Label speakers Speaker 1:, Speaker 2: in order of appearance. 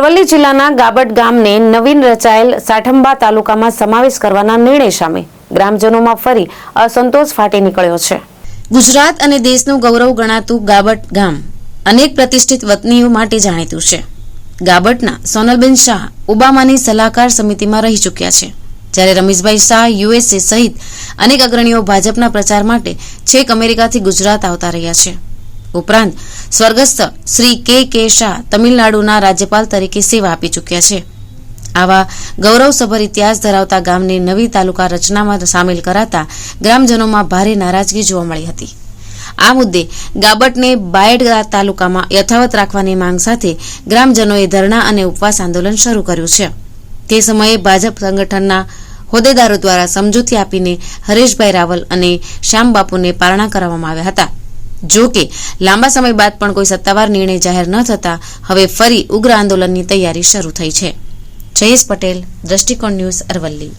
Speaker 1: અરવલ્લી જિલ્લાના ગાબટ ગામને નવીન રચાયેલ સાઠંબા તાલુકામાં સમાવેશ કરવાના નિર્ણય સામે ગ્રામજનોમાં ફરી અસંતોષ ફાટી નીકળ્યો છે. ગુજરાત અને દેશનું ગૌરવ ગણાતું ગાબટ ગામ અનેક પ્રતિષ્ઠિત વતનીઓ માટે જાણીતું છે. ગાબટના સોનલબેન શાહ ઓબામાની સલાહકાર સમિતિમાં રહી ચૂક્યા છે. જ્યારે રમેશભાઈ શાહ યુએસએ સહિત અનેક અગ્રણીઓ ભાજપના પ્રચાર માટે છેક અમેરિકાથી ગુજરાત આવતા રહ્યા છે. ઉપરાંત સ્વર્ગસ્થ શ્રી કે કે શાહ તમિલનાડુના રાજ્યપાલ તરીકે સેવા આપી ચૂક્યા છે. આવા ગૌરવસભર ઇતિહાસ ધરાવતા ગામને નવી તાલુકા રચનામાં સામેલ કરાતા ગ્રામજનોમાં ભારે નારાજગી જોવા મળી હતી. આ મુદ્દે ગાબટને બાયડ તાલુકામાં યથાવત રાખવાની માંગ સાથે ગ્રામજનોએ ધરણા અને ઉપવાસ આંદોલન શરૂ કર્યું છે. તે સમયે ભાજપ સંગઠનના હોદ્દેદારો દ્વારા સમજૂતી આપીને હરેશભાઈ રાવલ અને શ્યામબાપુને પારણા કરવામાં આવ્યા હતા. જો કે, લાંબા સમય બાદ પણ કોઈ સત્તાવાર નિર્ણય જાહેર ન થતા, હવે ફરી ઉગ્ર આંદોલનની તૈયારી શરૂ થઈ છે. જયેશ પટેલ, દ્રષ્ટિકોણ ન્યૂઝ અરવલ્લી.